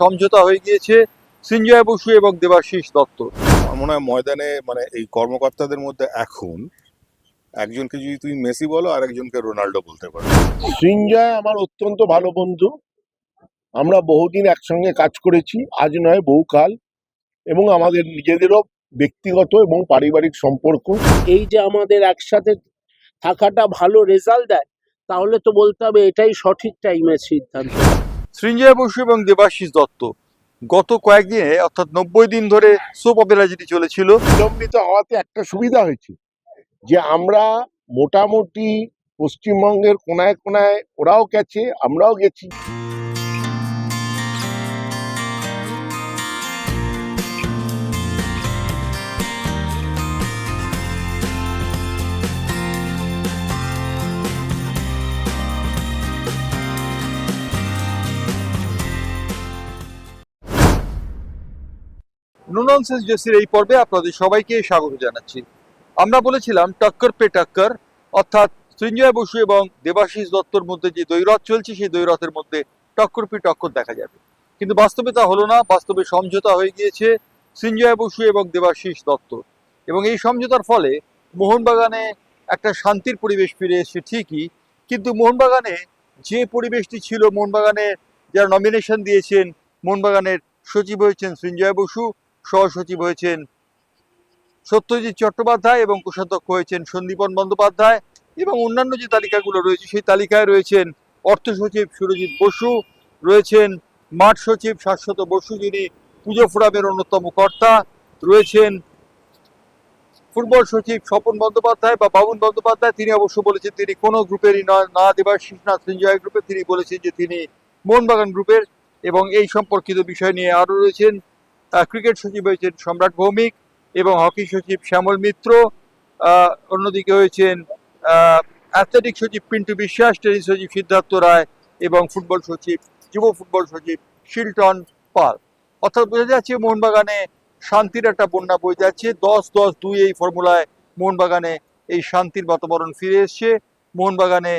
সমঝোতা হয়ে গিয়েছে সঞ্জয় বসু এবং দেবাশিস দত্ত। আমার মনে হয় ময়দানে মানে এই কর্মকর্তাদের মধ্যে এখন একজনকে যদি তুমি মেসি বলো আর একজনকে রোনাল্ডো বলতে পারো। সৃঞ্জয় আমার অত্যন্ত ভালো বন্ধু। আমরা বহুদিন একসঙ্গে কাজ করেছি আজ নয় বহুকাল। এবং আমাদের নিজেদেরও ব্যক্তিগত এবং পারিবারিক সম্পর্ক। এই যে আমাদের একসাথে থাকাটা ভালো রেজাল্ট দেয় তাহলে তো বলতে হবে এটাই সঠিক টাইমের সিদ্ধান্ত। সৃঞ্জয় বসু এবং দেবাশিস দত্ত। গত কয়েকদিনে, অর্থাৎ নব্বই দিন ধরে সোপ অপেরা যেটি চলেছিল। বিলম্বিত হওয়াতে একটা সুবিধা হয়েছে, যে আমরা মোটামুটি পশ্চিমবঙ্গের কোনায় কোনায় ওরাও গেছে, আমরাও গেছি। নুননসেন্স জেসির এই পর্বে আপনাদের সবাইকে স্বাগত জানাচ্ছি। আমরা বলেছিলাম টক্কর পে টক্কর, অর্থাৎ সৃঞ্জয় বসু এবং দেবাশিস দত্তর মধ্যে যে দৈরথ চলছে, সেই দৈরথের মধ্যে টক্কর পে টক্কর দেখা যাবে। কিন্তু বাস্তবে তা হলো না, বাস্তবে সমঝোতা হয়ে গিয়েছে সৃঞ্জয় বসু এবং দেবাশিস দত্ত। এবং এই সমঝোতার ফলে মোহনবাগানে একটা শান্তির পরিবেশ ফিরে এসেছে ঠিকই, কিন্তু মোহনবাগানে যে পরিবেশটি ছিল, মোহনবাগানে যারা নমিনেশন দিয়েছেন, মোহনবাগানের সচিব হয়েছেন সৃঞ্জয় বসু সহসচিব হয়েছেন সত্যজিৎ চট্টোপাধ্যায় এবং কোষাধ্যক্ষ হয়েছেন সন্দীপন বন্দ্যোপাধ্যায় এবং অন্যান্য যে তালিকাগুলো রয়েছে, সেই তালিকায় রয়েছেন অর্থ সচিব সুরজিৎ বসু, রয়েছেন মাঠ সচিব শাশ্বত বসু যিনি পুজো ফোরামের অন্যতম কর্তা, রয়েছেন ফুটবল সচিব স্বপন বন্দ্যোপাধ্যায় বা বাবুন বন্দ্যোপাধ্যায়, তিনি অবশ্য বলেছেন তিনি কোনো গ্রুপেরই নয় না দেবাশিস না সঞ্জয় গ্রুপের তিনি বলেছেন যে তিনি মোহনবাগান গ্রুপের এবং এই সম্পর্কিত বিষয় নিয়ে আরও রয়েছেন ক্রিকেট সচিব হয়েছেন সম্রাট ভৌমিক এবং হকি সচিব শ্যামল মিত্র অন্যদিকে হয়েছেন অ্যাথলেটিক সচিব পিন্টু বিশ্বাস, টেনিস সচিব সিদ্ধার্থ রায় এবং ফুটবল সচিব, যুব ফুটবল সচিব শিলটন পাল। অর্থাৎ বোঝা যাচ্ছে মোহনবাগানে শান্তির একটা বন্যা বয়ে যাচ্ছে। দশ দশ দুই এই ফর্মুলায় মোহনবাগানে এই শান্তির বাতাবরণ ফিরে এসছে। মোহনবাগানে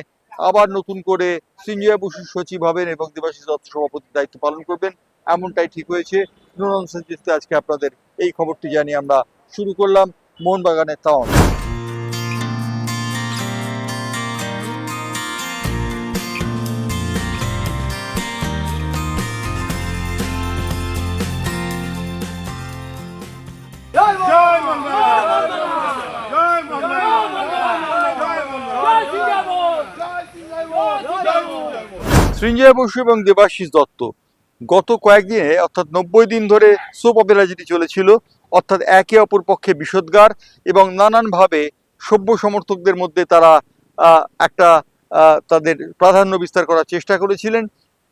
আবার নতুন করে সঞ্জয় বসু সচিব হবেন এবং দেবাশিস দত্ত সভাপতির দায়িত্ব পালন করবেন। এমনটাই ঠিক হয়েছে। নুরন সেন্সিসতে আজকে আপনাদের এই খবরটি জানিয়ে আমরা শুরু করলাম মোহনবাগানের তাওন সৃঞ্জয় বসু এবং দেবাশিস দত্ত। গত কয়েকদিনে, অর্থাৎ নব্বই দিন ধরে সোপ অপেরা যেটি চলেছিল, অর্থাৎ একে অপর পক্ষে বিষোদ্গার এবং নানানভাবে সভ্য সমর্থকদের মধ্যে তারা একটা তাদের প্রাধান্য বিস্তার করার চেষ্টা করেছিলেন।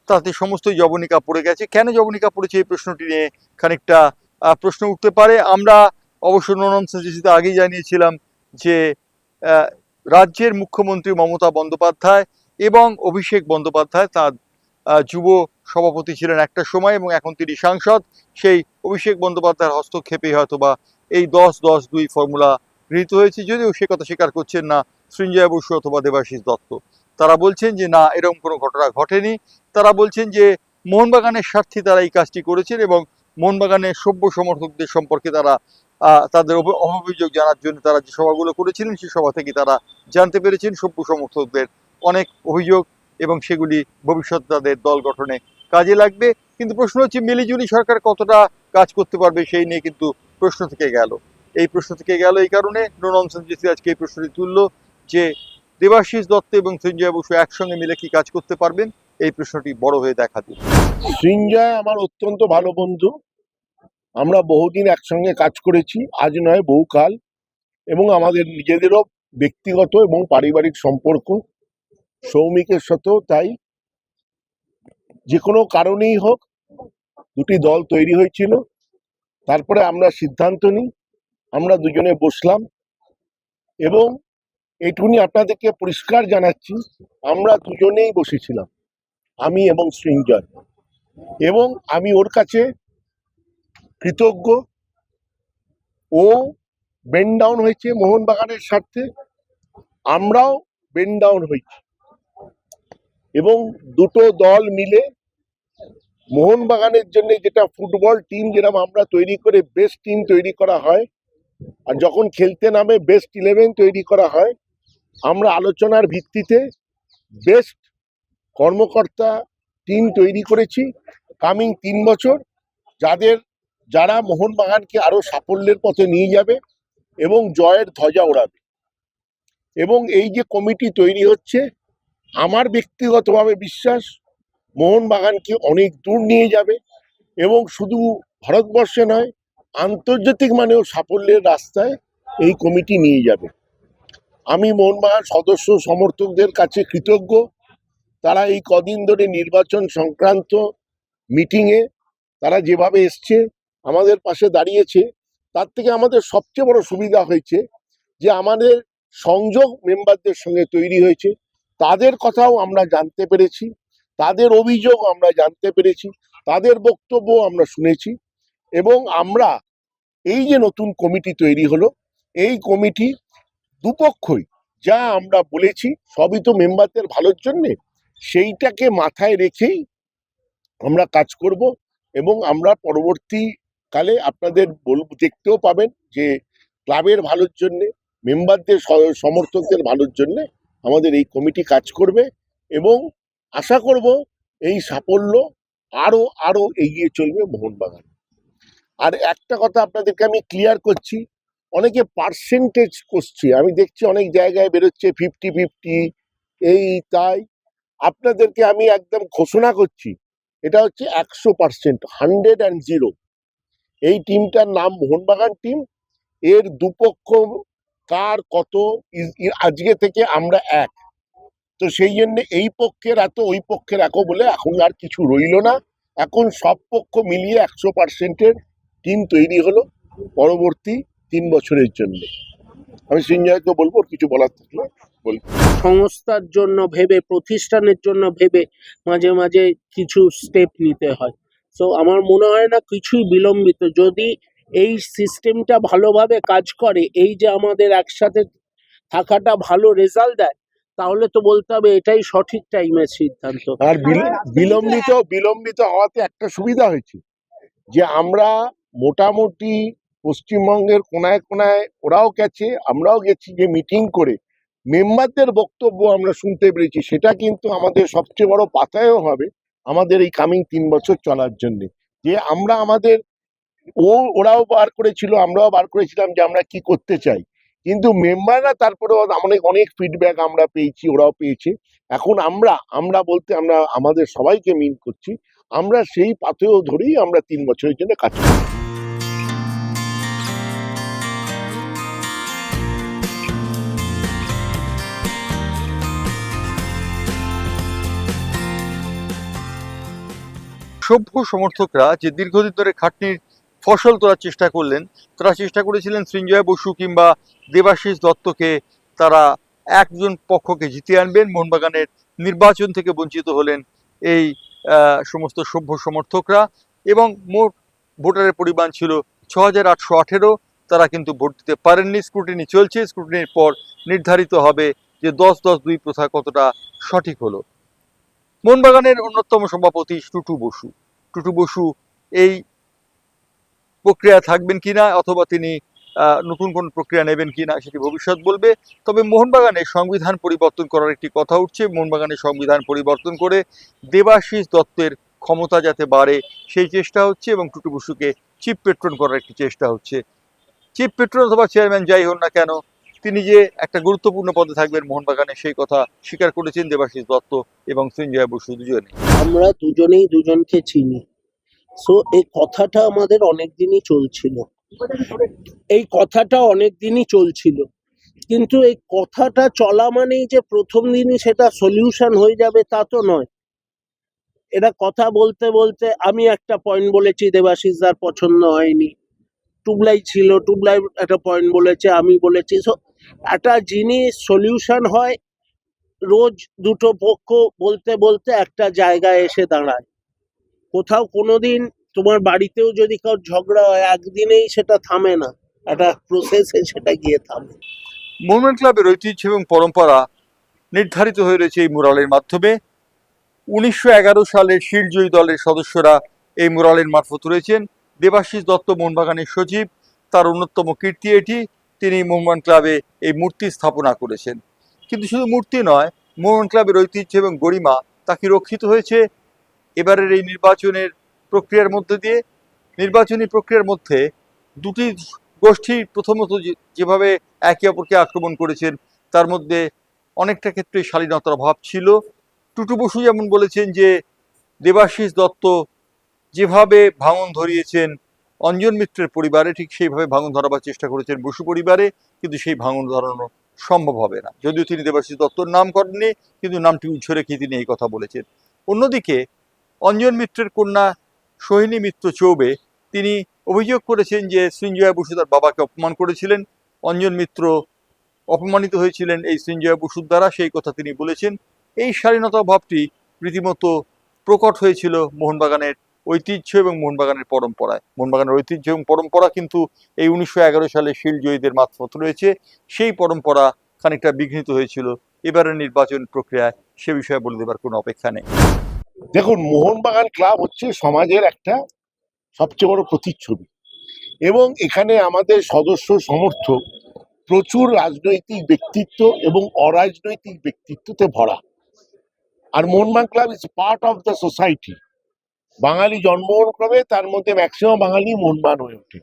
তাতে সমস্তই জবনিকা পড়ে গেছে। কেন জবনিকা পড়েছে এই প্রশ্নটি নিয়ে খানিকটা প্রশ্ন উঠতে পারে। আমরা অবশ্য ননন সাজেসিতে আগেই জানিয়েছিলাম যে রাজ্যের মুখ্যমন্ত্রী মমতা বন্দ্যোপাধ্যায় এবং অভিষেক বন্দ্যোপাধ্যায় তার যুব সভাপতি ছিলেন একটা সময় এবং এখন তিনি সাংসদ। সেই অভিষেক বন্দ্যোপাধ্যায়ের হস্তক্ষেপে হয়তো বা এই দশ দশ দুই ফর্মুলা গৃহীত হয়েছে। যদিও সে কথা স্বীকার করছেন না সৃঞ্জয় বসু অথবা দেবাশিস দত্ত। তারা বলছেন যে, না, এরকম কোনো ঘটনা ঘটেনি। তারা বলছেন যে মোহনবাগানের স্বার্থে তারা এই কাজটি করেছেন এবং মোহনবাগানের সভ্য সমর্থকদের সম্পর্কে তারা তাদের অভিযোগ জানার জন্য তারা যে সভাগুলো করেছিলেন সেই সভা থেকে তারা জানতে পেরেছেন। সভ্য সমর্থকদের অনেক অভিযোগ এবং সেগুলি ভবিষ্যৎ তাদের দল গঠনে কাজে লাগবে। কিন্তু প্রশ্ন হচ্ছে, মিলিজুলি সরকার কতটা কাজ করতে পারবে সেই নিয়ে কিন্তু প্রশ্ন থেকে গেল। এই প্রশ্ন থেকে গেল এই কারণে ননসেন্স জেসি আজকে এই প্রশ্নটি তুললো যে দেবাশিস দত্ত এবং সঞ্জয় বসু একসঙ্গে মিলে কি কাজ করতে পারবেন? এই প্রশ্নটি বড় হয়ে দেখা দিল। সৃঞ্জয় আমার অত্যন্ত ভালো বন্ধু। আমরা বহুদিন একসঙ্গে কাজ করেছি, আজ নয়, বহুকাল। এবং আমাদের নিজেদেরও ব্যক্তিগত এবং পারিবারিক সম্পর্ক। সৌমিকের সাথেও তাই। যে কোনো কারণেই হোক, দুটি দল তৈরি হয়েছিল। তারপরে আমরা সিদ্ধান্ত নিই, আমরা দুজনে বসলাম এবং এইটুকুনি আপনাদেরকে পরিষ্কার জানাচ্ছি, আমরা দুজনেই বসেছিলাম, আমি এবং সৃঞ্জয় এবং আমি ওর কাছে কৃতজ্ঞ। ও বেন ডাউন হয়েছে মোহনবাগানের স্বার্থে, আমরাও বেন ডাউন হয়েছি। এবং দুটো দল মিলে মোহনবাগানের জন্য যেটা ফুটবল টিম যেরকম আমরা তৈরি করে বেস্ট টিম তৈরি করা হয়, আর যখন খেলতে নামে বেস্ট ইলেভেন তৈরি করা হয়, আমরা আলোচনার ভিত্তিতে বেস্ট কর্মকর্তা টিম তৈরি করেছি কামিং তিন বছর, যাদের, যারা মোহনবাগানকে আরও সাফল্যের পথে নিয়ে যাবে এবং জয়ের ধ্বজা ওড়াবে। এবং এই যে কমিটি তৈরি হচ্ছে আমার ব্যক্তিগতভাবে বিশ্বাস মোহনবাগানকে অনেক দূর নিয়ে যাবে এবং শুধু ভারতবর্ষে নয়, আন্তর্জাতিক মানেও সাফল্যের রাস্তায় এই কমিটি নিয়ে যাবে। আমি মোহনবাগান সদস্য সমর্থকদের কাছে কৃতজ্ঞ। তারা এই কদিন ধরে নির্বাচন সংক্রান্ত মিটিংয়ে তারা যেভাবে এসছে, আমাদের পাশে দাঁড়িয়েছে, তার থেকে আমাদের সবচেয়ে বড় সুবিধা হয়েছে যে আমাদের সংযোগ মেম্বারদের সঙ্গে তৈরি হয়েছে। তাদের কথাও আমরা জানতে পেরেছি, তাদের অভিযোগ আমরা জানতে পেরেছি, তাদের বক্তব্য আমরা শুনেছি এবং আমরা এই যে নতুন কমিটি তৈরি হলো, এই কমিটি দুপক্ষই যা আমরা বলেছি সবই তো মেম্বারদের ভালোর জন্যে, সেইটাকে মাথায় রেখেই আমরা কাজ করব এবং আমরা পরবর্তীকালে আপনাদের বল, দেখতেও পাবেন যে ক্লাবের ভালোর জন্যে, মেম্বারদের সমর্থকদের ভালোর জন্যে আমাদের এই কমিটি কাজ করবে এবং আশা করব এই সাফল্য আরও আরও এগিয়ে চলবে মোহনবাগান। আর একটা কথা আপনাদেরকে আমি ক্লিয়ার করছি, অনেকে পার্সেন্টেজ করছে। আমি দেখছি অনেক জায়গায় বেরোচ্ছে ফিফটি ফিফটি এই, তাই। আপনাদেরকে আমি একদম ঘোষণা করছি, এটা হচ্ছে একশো পার্সেন্ট হান্ড্রেড অ্যান্ড জিরো এই টিমটার নাম মোহনবাগান টিম এর দুপক্ষ কার কত আজকে থেকে আমরা এক। তো সেই জন্য এই পক্ষের এত, ওই পক্ষের এত বলে এখন আর কিছু রইল না। এখন সব পক্ষ মিলিয়ে একশো পার্সেন্টের টিম তৈরি হলো পরবর্তী তিন বছরের জন্য। আমি সিঞ্জয়কে বলব কিছু বলার থাকলে সংস্থার জন্য ভেবে, প্রতিষ্ঠানের জন্য ভেবে মাঝে মাঝে কিছু স্টেপ নিতে হয়। সো আমার মনে হয় না কিছুই বিলম্বিত। যদি এই সিস্টেমটা ভালোভাবে কাজ করে এই যে আমাদের একসাথে থাকাটা ভালো রেজাল্ট দেয় তাহলে তো বলতে হবে এটাই সঠিক টাইমের সিদ্ধান্ত। আর বিল- বিলম্বিত বিলম্বিত হওয়াতে একটা সুবিধা হয়েছে যে আমরা মোটামুটি পশ্চিমবঙ্গের কোনায় কোনায় ওরাও গেছে আমরাও গেছি যে মিটিং করে মেম্বারদের বক্তব্য আমরা শুনতে পেরেছি সেটা কিন্তু আমাদের সবচেয়ে বড় পাতায়ও হবে আমাদের এই কামিং তিন বছর চলার জন্যে যে আমরা আমাদের ও, ওরাও বার করেছিল, আমরাও বার করেছিলাম যে আমরা কি করতে চাই। কিন্তু মেম্বাররা তারপরেও অনেক অনেক ফিডব্যাক আমরা পেয়েছি, ওরাও পেয়েছে। এখন আমরা আমরা বলতে আমরা, আমাদের সবাইকে মিন করছি, আমরা সেই পাথেও ধরেই আমরা তিন বছরের জন্য কাজ করি। সভ্য সমর্থকরা যে দীর্ঘদিন ধরে খাটনির ফসল তোলার চেষ্টা করলেন। তারা চেষ্টা করেছিলেন সৃঞ্জয় বসু কিংবা দেবাশিস দত্তকে তারা একজন পক্ষকে জিতিয়ে আনবেন। মোহনবাগানের নির্বাচন থেকে বঞ্চিত হলেন এই সমস্ত সভ্য সমর্থকরা এবং মোট ভোটারের পরিমাণ ছিল ছ হাজার আটশো আঠেরো। তারা কিন্তু ভোট দিতে পারেননি। স্ক্রুটিনি চলছে। স্ক্রুটিনির পর নির্ধারিত হবে যে দশ দশ দুই প্রথা কতটা সঠিক হলো। মোহনবাগানের অন্যতম সভাপতি টুটু বসু। টুটু বসু এই প্রক্রিয়া থাকবেন কিনা অথবা তিনি নতুন কোন প্রক্রিয়া নেবেন কিনা সেটি ভবিষ্যৎ বলবে। তবে মোহনবাগানের সংবিধান পরিবর্তন করার একটি কথা উঠছে। মোহনবাগানের সংবিধান পরিবর্তন করে দেবাশিস দত্তের ক্ষমতা যাতে বাড়ে, সেই চেষ্টা হচ্ছে এবং টুটু বসুকে চিফ পেট্রন করার একটি চেষ্টা হচ্ছে। চিফ পেট্রন অথবা চেয়ারম্যান যাই হন না কেন, তিনি যে একটা গুরুত্বপূর্ণ পদে থাকবেন মোহনবাগানে, সেই কথা স্বীকার করেছেন দেবাশিস দত্ত এবং সঞ্জয় বসু দুজনে আমরা দুজনেই দুজনকে চিনি। সো এই কথাটা আমাদের অনেক দিনই চলছিল। এই কথাটা অনেক দিনই চলছিল। কিন্তু এই কথাটা চলা মানেই যে প্রথম দিনই সেটা সলিউশন হয়ে যাবে তা তো নয়। এটা কথা বলতে বলতে আমি একটা পয়েন্ট বলেছি দেবাশিসদার পছন্দ হয়নি। টুবলাই ছিল, টুবলাই একটা পয়েন্ট বলেছে, আমি বলেছি। সো একটা জিনিস সলিউশন হয়, রোজ দুটো পক্ষ বলতে বলতে একটা জায়গায় এসে দাঁড়ায়। কোথাও কোনোদিন তোমার বাড়িতেও যদি কারও ঝগড়া হয়, একদিনেই সেটা থামে না। একটা প্রসেসে সেটা গিয়ে থামে। মোহনবাগান ক্লাবের ঐতিহ্য এবং পরম্পরা নির্ধারিত হয়ে রয়েছে এই মুরালের মাধ্যমে। উনিশশো এগারো সালের শিলজয়ী দলের সদস্যরা এই মুরালের মারফত রয়েছেন। দেবাশিস দত্ত, মোহনবাগানের সচিব, তার অন্যতম কীর্তি এটি। তিনি মোহনবাগান ক্লাবে এই মূর্তি স্থাপনা করেছেন। কিন্তু শুধু মূর্তি নয় মোহন ক্লাবের ঐতিহ্য এবং গরিমা তা কি রক্ষিত হয়েছে। এবারের এই নির্বাচনের প্রক্রিয়ার মধ্যে দিয়ে, নির্বাচনী প্রক্রিয়ার মধ্যে দুটি গোষ্ঠী প্রথমত যেভাবে একে অপরকে আক্রমণ করেছেন, তার মধ্যে অনেকটা ক্ষেত্রে শালীনতার অভাব ছিল। টুটু বসু যেমন বলেছেন যে, দেবাশিস দত্ত যেভাবে ভাঙন ধরিয়েছেন, অঞ্জন মিত্রের পরিবারে ঠিক সেইভাবে ভাঙন ধরাবার চেষ্টা করেছেন বসু পরিবারে, কিন্তু সেই ভাঙন ধরানো সম্ভব হবে না। যদিও তিনি দেবাশিস দত্তর নাম করেননি, কিন্তু নামটি উজ্জ্ব রেখে তিনি এই কথা বলেছেন। অন্যদিকে অঞ্জন মিত্রের কন্যা সোহিনী মিত্র চৌবে, তিনি অভিযোগ করেছেন যে সৃঞ্জয়া বসু তার বাবাকে অপমান করেছিলেন। অঞ্জন মিত্র অপমানিত হয়েছিলেন এই সৃঞ্জয়া বসুর দ্বারা, সেই কথা তিনি বলেছেন। এই স্বাধীনতা ভাবটি রীতিমতো প্রকট হয়েছিল মোহনবাগানের ঐতিহ্য এবং মোহনবাগানের পরম্পরায়। মোহনবাগানের ঐতিহ্য এবং পরম্পরা কিন্তু এই উনিশশো এগারো সালে শিলজয়ীদের মারফত রয়েছে। সেই পরম্পরা খানিকটা বিঘ্নিত হয়েছিল। এবারের নির্বাচন প্রক্রিয়ায় সে বিষয়ে বলে দেবার কোনো অপেক্ষা নেই। দেখুন, মোহনবাগান ক্লাব হচ্ছে সমাজের একটা সবচেয়ে বড় প্রতিচ্ছবি। এবং এখানে আমাদের সদস্য সমর্থক প্রচুর রাজনৈতিক ব্যক্তিত্ব এবং অরাজনৈতিক ব্যক্তিত্বতে ভরা। আর Mohun Bagan club is part of the society বাঙালি জন্মগ্রহণ করবে তার মধ্যে ম্যাক্সিমাম বাঙালি মোহনবাগান হয়ে ওঠে।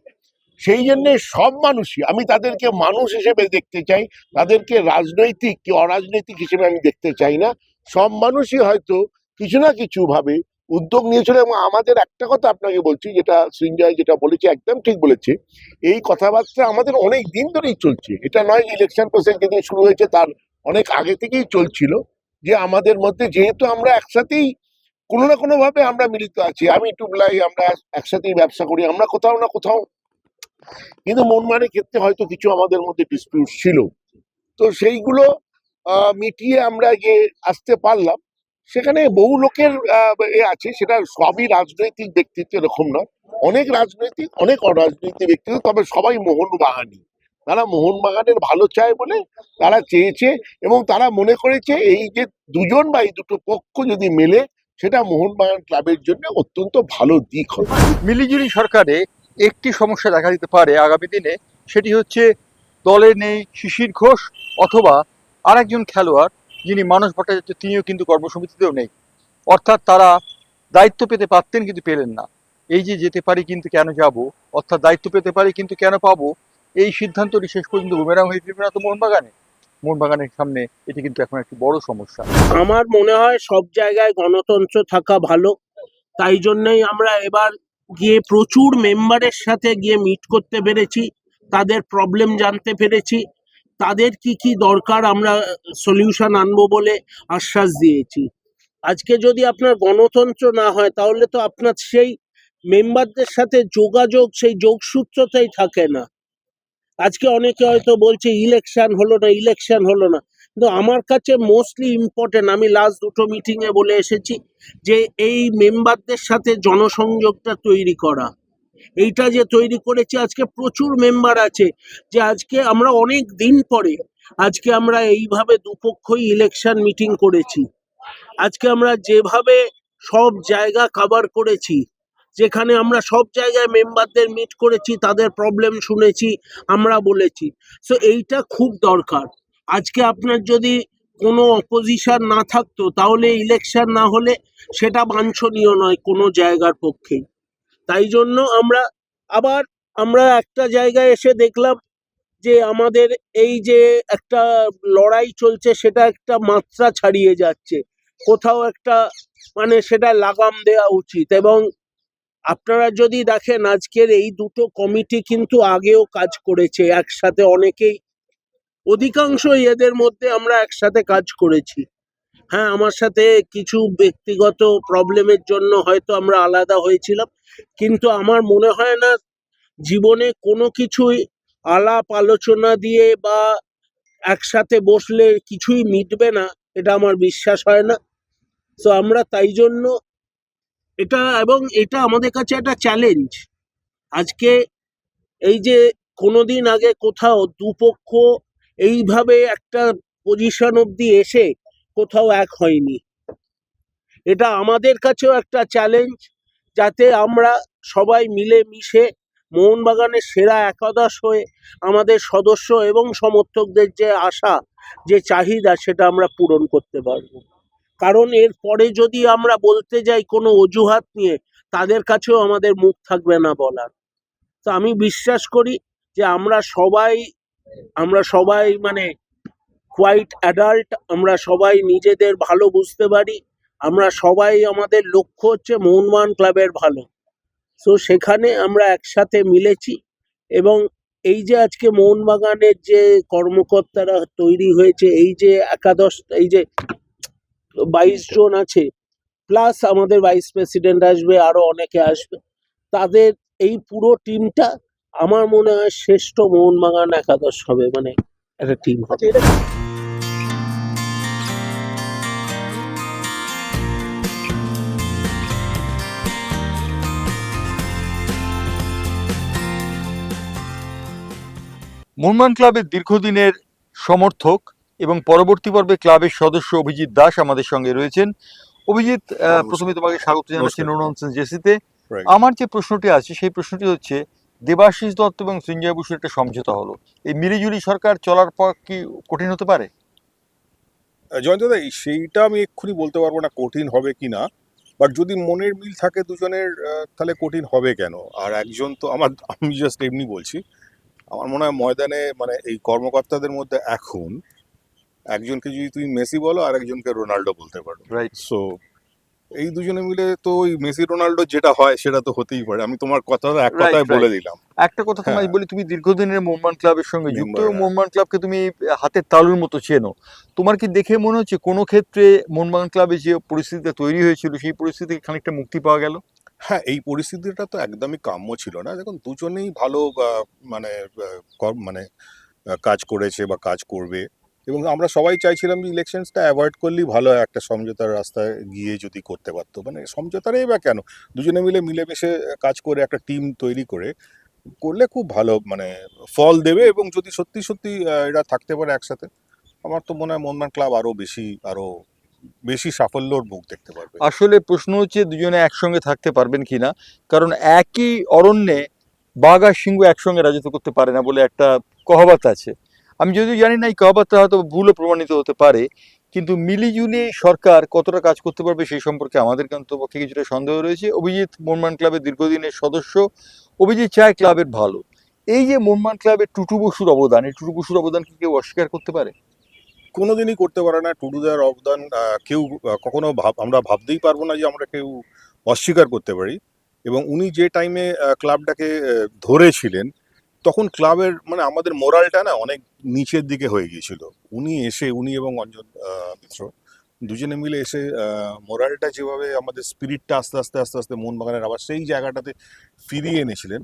সেই জন্যে সব মানুষই, আমি তাদেরকে মানুষ হিসেবে দেখতে চাই, তাদেরকে রাজনৈতিক কি অরাজনৈতিক হিসেবে আমি দেখতে চাই না। সব মানুষই হয়তো কিছু না কিছু ভাবে উদ্যোগ নিয়েছিল এবং আমাদের একটা কথা আপনাকে বলছি, যেটা সৃঞ্জয় যেটা বলেছে একদম ঠিক বলেছে। এই কথাবার্তা আমাদের অনেক দিন ধরেই চলছে। এটা নয় ইলেকশন প্রসেস যেদিন শুরু হয়েছে তার অনেক আগে থেকেই চলছিল, যে আমাদের মধ্যে যেহেতু আমরা একসাথেই কোনো না কোনোভাবে আমরা মিলিত আছি। আমি টুবলাই, আমরা একসাথেই ব্যবসা করি, আমরা কোথাও না কোথাও। কিন্তু মনমানের ক্ষেত্রে হয়তো কিছু আমাদের মধ্যে ডিসপিউট ছিল। তো সেইগুলো মিটিয়ে আমরা যে আসতে পারলাম। সেখানে বহু লোকের এ আছে, সেটা সবই রাজনৈতিক ব্যক্তিত্ব এরকম নয়। অনেক রাজনৈতিক, অনেক অরাজনৈতিক ব্যক্তিত্ব, তবে সবাই মোহনবাগানই। তারা মোহনবাগানের ভালো চায় বলে তারা চেয়েছে এবং তারা মনে করেছে এই যে দুজন বা এই দুটো পক্ষ যদি মেলে, সেটা মোহনবাগান ক্লাবের জন্য অত্যন্ত ভালো দিক হবে। মিলিজুলি সরকারে একটি সমস্যা দেখা দিতে পারে আগামী দিনে, সেটি হচ্ছে দলে নেই শিশির ঘোষ অথবা আরেকজন খেলোয়াড় যিনি মানস ভট্টাচার্য, তিনিও কিন্তু কর্মসমিতিতেও নেই। অর্থাৎ তারা দায়িত্ব পেতে পারতেন কিন্তু পেলেন না। এই যে যেতে পারি কিন্তু কেন যাব? অর্থাৎ দায়িত্ব পেতে পারি কিন্তু কেন পাবো? এই সিদ্ধান্তটি শেষ পর্যন্ত বুমেরাং হয়ে ফিরবে না তো মোহনবাগানে? মোহনবাগানের সামনে এটি কিন্তু এখন একটি বড় সমস্যা। আমার মনে হয় সব জায়গায় গণতন্ত্র থাকা ভালো। তাই জন্যই আমরা এবার গিয়ে প্রচুর মেম্বারের সাথে গিয়ে মিট করতে পেরেছি। তাদের প্রবলেম জানতে পেরেছি। তাদের কি কি দরকার আমরা সলিউশন আনব বলে আশ্বাস দিয়েছি। আজকে যদি আপনার গণতন্ত্র না হয়, তাহলে তো আপনার সেই মেম্বারদের সাথে যোগাযোগ, সেই যোগসূত্রতাই থাকে না। আজকে অনেকে হয়তো বলছে ইলেকশন হলো না ইলেকশন হলো না। কিন্তু আমার কাছে মোস্টলি ইম্পর্টেন্ট আমি লাস্ট দুটো মিটিংয়ে বলে এসেছি যে, এই মেম্বারদের সাথে জনসংযোগটা তৈরি করা। এইটা যে তৈরি করেছে, আজকে প্রচুর মেম্বার আছে যে আজকে আমরা অনেক দিন পরে, আজকে আমরা এইভাবে দুপক্ষই ইলেকশন মিটিং করেছি। আজকে আমরা যেভাবে সব জায়গা কভার করেছি, যেখানে আমরা সব জায়গায় মেম্বারদের মিট করেছি, তাদের প্রবলেম শুনেছি, আমরা বলেছি। সো এইটা খুব দরকার। আজকে আপনার যদি কোনো অপোজিশন না থাকতো, তাহলে ইলেকশন না হলে সেটা বাঞ্ছনীয় নয় কোনো জায়গার পক্ষেই তাই জন্য আমরা আবার, আমরা একটা জায়গায় এসে দেখলাম যে আমাদের এই যে একটা লড়াই চলছে সেটা একটা মাত্রা ছাড়িয়ে যাচ্ছে। কোথাও একটা মানে সেটা লাগাম দেওয়া উচিত এবং আপনারা যদি দেখেন আজকের এই দুটো কমিটি কিন্তু আগেও কাজ করেছে, একসাথে অনেকেই, অধিকাংশই এদের মধ্যে আমরা একসাথে কাজ করেছি। হ্যাঁ আমার সাথে কিছু ব্যক্তিগত প্রবলেমের জন্য হয়তো আমরা আলাদা হয়েছিলাম। কিন্তু আমার মনে হয় না জীবনে কোনো কিছুই আলাপ আলোচনা দিয়ে বা একসাথে বসলে কিছুই মিটবে না, এটা আমার বিশ্বাস হয় না। তো আমরা তাই জন্য এটা এবং এটা আমাদের কাছে একটা চ্যালেঞ্জ আজকে এই যে কোনোদিন আগে কোথাও দুপক্ষ এইভাবে একটা পজিশন অবধি এসে কোথাও এক হয়নি। এটা আমাদের কাছেও একটা চ্যালেঞ্জ যাতে আমরা সবাই মিলে মিশে মোহনবাগানের সেরা একাদশ হয়ে আমাদের সদস্য এবং সমর্থকদের যে আশা, যে চাহিদা, সেটা আমরা পূরণ করতে পারব। কারণ এর পরে যদি আমরা বলতে যাই কোনো অজুহাত নিয়ে, তাদের কাছেও আমাদের মুখ থাকবে না বলার। তো আমি বিশ্বাস করি যে আমরা সবাই আমরা সবাই মানে কোয়াইট অ্যাডাল্ট আমরা সবাই নিজেদের ভালো বুঝতে পারি, আমরা সবাই আমাদের লক্ষ্য হচ্ছে মোহনবাগান ক্লাবের ভালো। তো সেখানে আমরা একসাথে মিলেছি এবং এই যে আজকে মোহনবাগানের যে কর্মকর্তারা তৈরি হয়েছে, এই যে একাদশ, এই যে বাইশ জন আছে প্লাস আমাদের ভাইস প্রেসিডেন্ট আসবে, আরও অনেকে আসবে, তাদের এই পুরো টিমটা আমার মনে হয় শ্রেষ্ঠ মোহনবাগান একাদশ হবে মানে একটা টিম হবে। মোহনবাগান ক্লাবের দীর্ঘদিনের সমর্থক এবং পরবর্তী পর্বে ক্লাবের সদস্য অভিজিৎ দাস আমাদের সঙ্গে রয়েছেন। অভিজিৎ প্রথমে তোমাকে স্বাগত জানাচ্ছি। নোনসেন্স জেসিতে। আমার যে প্রশ্নটি আছে সেই প্রশ্নটি হচ্ছে দেবাশিস দত্ত এবং সঞ্জয় বসুর একটা সমঝোতা হলো। এই মিলিজুলি সরকার চলার পর কি কঠিন হতে পারে? জয়ন্ত দা সেইটা আমি এক্ষুনি বলতে পারব না কঠিন হবে কি না বাট যদি মনের মিল থাকে দুজনের তাহলে কঠিন হবে কেন? আর একজন তো আমার আমি জাস্ট এমনি বলছি আমার মনে হয় ময়দানে মানে এই কর্মকর্তাদের মধ্যে এখন একজনকে যদি তুমি মেসি বলো আর একজনকে রোনাল্ডো বলতে পারো। রাইট সো এই দুজনে মিলে তো ওই মেসি রোনাল্ডো যেটা হয় সেটা তো হতেই পারে। আমি তোমার কথাটা এক কথায় বলে দিলাম। একটা কথা তোমায় হ্যাঁ। বলি তুমি দীর্ঘদিনের মোহনবাগান ক্লাবের সঙ্গে যুক্ত এবং হ্যাঁ। ক্লাবকে তুমি হাতের তালুর মতো চেনো। তোমার কি দেখে মনে হচ্ছে কোনো ক্ষেত্রে মোহনবাগান ক্লাবে যে পরিস্থিতিটা তৈরি হয়েছিল সেই পরিস্থিতি খানিকটা মুক্তি পাওয়া গেল? হ্যাঁ এই পরিস্থিতিটা তো একদমই কাম্য ছিল না। দেখুন, দুজনেই ভালো মানে মানে কাজ করেছে বা কাজ করবে। এবং আমরা সবাই চাইছিলাম যে ইলেকশনসটা অ্যাভয়েড করলেই ভালো হয়, একটা সমঝোতার রাস্তায় গিয়ে যদি করতে পারতো। মানে সমঝোতারই বা কেন? দুজনে মিলে, মিলেমিশে কাজ করে, একটা টিম তৈরি করে, করলে খুব ভালো মানে ফল দেবে এবং যদি সত্যি সত্যি এরা থাকতে পারে একসাথে, আমার তো মনে হয় মোহনবাগান ক্লাব আরও বেশি, আরও বেশি সাফল্যর মুখ দেখতে পারবে। আসলে প্রশ্ন হচ্ছে দুজনে একসঙ্গে থাকতে পারবেন কিনা কারণ একই অরণ্যে বাঘ আর সিংহ একসঙ্গে রাজত্ব করতে পারে না বলে একটা কহাবত আছে। আমি যদিও জানি না এই কহাবতটা হয়তো ভুলও প্রমাণিত হতে পারে, কিন্তু মিলিজুলি সরকার কতটা কাজ করতে পারবে সেই সম্পর্কে আমাদের পক্ষে কিছুটা সন্দেহ রয়েছে। অভিজিৎ মোহনবাগান ক্লাবের দীর্ঘদিনের সদস্য, অভিজিৎ চায় ক্লাবের ভালো। এই যে মোহনবাগান ক্লাবের টুটু বসুর অবদান, এই টুটু বসুর অবদান কি কেউ অস্বীকার করতে পারে? কোনোদিনই করতে পারে না। টুডুদার অবদান কেউ কখনো ভাব, আমরা ভাবতেই পারব না যে আমরা কেউ অস্বীকার করতে পারি। এবং উনি যে টাইমে ক্লাবটাকে ধরেছিলেন, তখন ক্লাবের মানে আমাদের মোরালটা না অনেক নিচের দিকে হয়ে গিয়েছিল। উনি এসে, উনি এবং অঞ্জন মিত্র দুজনে মিলে এসে মোরালটা যেভাবে আমাদের স্পিরিটটা আস্তে আস্তে আস্তে আস্তে মোহনবাগানের আবার সেই জায়গাটাতে ফিরিয়ে এনেছিলেন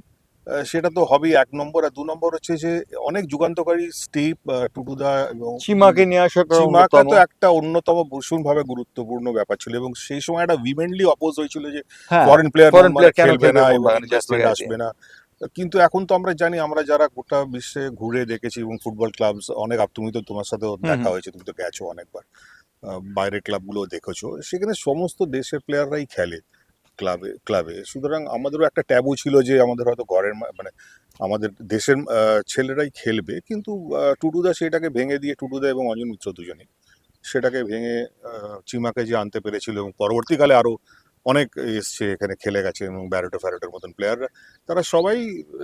সেটা তো হবেই। এক নম্বর আর দু নম্বর হচ্ছে যে অনেক যুগান্তকারী স্টেপ টুটুদা এবং চিমাকে নিয়ে আসা চিমাকা। তো একটা অন্যতম ভীষণ ভাবে গুরুত্বপূর্ণ ব্যাপার ছিল এবং সেই সময় একটা উইমেনলি অপোজ হয়েছিল যে হ্যাঁ ফরেন প্লেয়ার player কেন খেলবে না জায়গায়? আসবে না। কিন্তু এখন তো আমরা জানি আমরা যারা গোটা বিশ্বে ঘুরে দেখেছি এবং ফুটবল ক্লাব অনেক তুমি তো তোমার সাথে দেখা হয়েছে তুমি তো গেছো অনেকবার। বাইরের ক্লাবগুলো দেখেছ। সেখানে সমস্ত দেশের প্লেয়াররাই খেলে। ক্লাবে ক্লাবে। সুতরাং আমাদেরও একটা ট্যাবু ছিল যে আমাদের হয়তো ঘরের মানে আমাদের দেশের ছেলেরাই খেলবে, কিন্তু টুটুদা সেটাকে ভেঙে দিয়ে টুটুদা এবং অঞ্জন মিত্র দুজনেই সেটাকে ভেঙে চিমাকে যে আনতে পেরেছিল এবং পরবর্তীকালে আরও অনেক এসছে, এখানে খেলে গেছে এবং ব্যারোটো ফ্যারোটোর মতন প্লেয়াররা তারা সবাই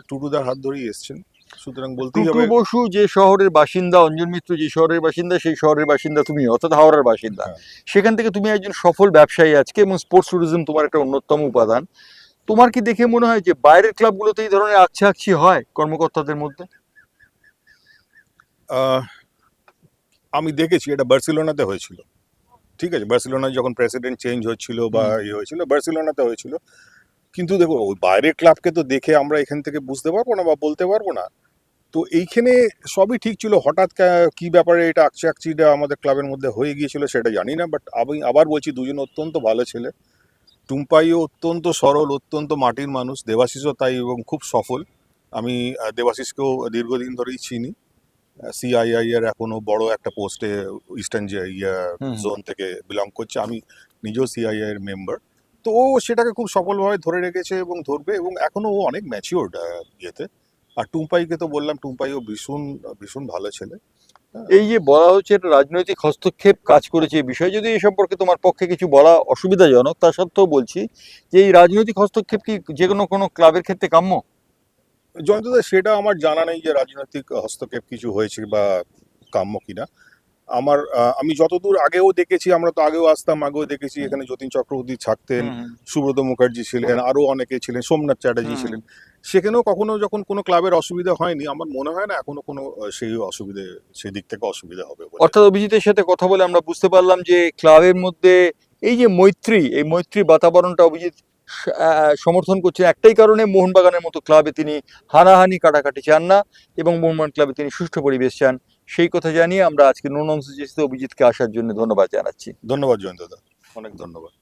টুটুদার হাত ধরেই এসছেন। সুতরাং বলতেই হবে বসু যে শহরের বাসিন্দা অঞ্জন মিত্র যে শহরের বাসিন্দা সেই শহরের বাসিন্দা তুমি অর্থাৎ হাওড়ার বাসিন্দা। হ্যাঁ। সেখান থেকে তুমি একজন সফল ব্যবসায়ী আজকে এবং স্পোর্টস ট্যুরিজম তোমার একটা অন্যতম উপাদান। তোমার কি দেখে মনে হয় যে বাইরের ক্লাবগুলোতে এই ধরনের আকছে আকছি হয় কর্মকর্তাদের মধ্যে? আমি দেখেছি এটা বার্সেলোনাতে হয়েছিল। ঠিক আছে বার্সেলোনায় যখন প্রেসিডেন্ট চেঞ্জ হচ্ছিল বা ইয়ে হয়েছিল বার্সেলোনাতে হয়েছিল। কিন্তু দেখো ওই বাইরের ক্লাবকে তো দেখে আমরা এখান থেকে বুঝতে পারব না বা বলতে পারব না। তো এইখানে সবই ঠিক ছিল হঠাৎ কি ব্যাপারে এটা আকচি আকচিটা আমাদের ক্লাবের মধ্যে হয়ে গিয়েছিল সেটা জানি না বাট আমি আবার বলছি দুজন অত্যন্ত ভালো ছেলে। টুম্পাইও অত্যন্ত সরল অত্যন্ত মাটির মানুষ দেবাশিসও তাই এবং খুব সফল। আমি দেবাশিসকেও দীর্ঘদিন ধরেই চিনি। সিআইআই এর এখনও বড় একটা পোস্টে ইস্টার্ন ইয়া জোন থেকে বিলং করছে। আমি নিজেও সিআইআই এর মেম্বার তো ও সেটাকে খুব সফলভাবে ধরে রেখেছে এবং ধরবে এবং এখনও ও অনেক ম্যাচিওর্ড ইয়েতে। আর টুম্পাইকে তো বললাম টুম্পাইও ভীষণ ভীষণ ভালো ছেলে। এই যে বলা হচ্ছে রাজনৈতিক হস্তক্ষেপ কাজ করেছে এই বিষয়ে যদি এই সম্পর্কে তোমার পক্ষে কিছু বলা অসুবিধাজনক তা সত্ত্বেও বলছি যে এই রাজনৈতিক হস্তক্ষেপ কি যে কোনো কোনো ক্লাবের ক্ষেত্রে কাম্য? জয়ন্তদা সেটা আমার জানা নেই যে রাজনৈতিক হস্তক্ষেপ কিছু হয়েছে বা কাম্য কিনা। আমার আহ, আমি যতদূর আগেও দেখেছি আমরা তো আগেও আসতাম আগেও দেখেছি এখানে যতীন চক্রবর্তী থাকতেন সুব্রত মুখার্জি ছিলেন আরও অনেকে ছিলেন সোমনাথ চ্যাটার্জি ছিলেন। সেখানেও কখনো যখন কোনো ক্লাবের অসুবিধা হয়নি আমার মনে হয় না এখনও কোনো সেই অসুবিধে সেই দিক থেকে অসুবিধা হবে অর্থাৎ অভিজিতের সাথে কথা বলে আমরা বুঝতে পারলাম যে ক্লাবের মধ্যে এই যে মৈত্রী এই মৈত্রী বাতাবরণটা অভিজিৎ সমর্থন করছে একটাই কারণে মোহনবাগানের মতো ক্লাবে তিনি হানাহানি কাটাকাটি চান না এবং মোহনবাগান ক্লাবে তিনি সুষ্ঠু পরিবেশ চান। সেই কথা জানিয়ে আমরা আজকে নুন অভিজিৎকে আসার জন্য ধন্যবাদ জানাচ্ছি। ধন্যবাদ জয়ন্ত দা। অনেক ধন্যবাদ।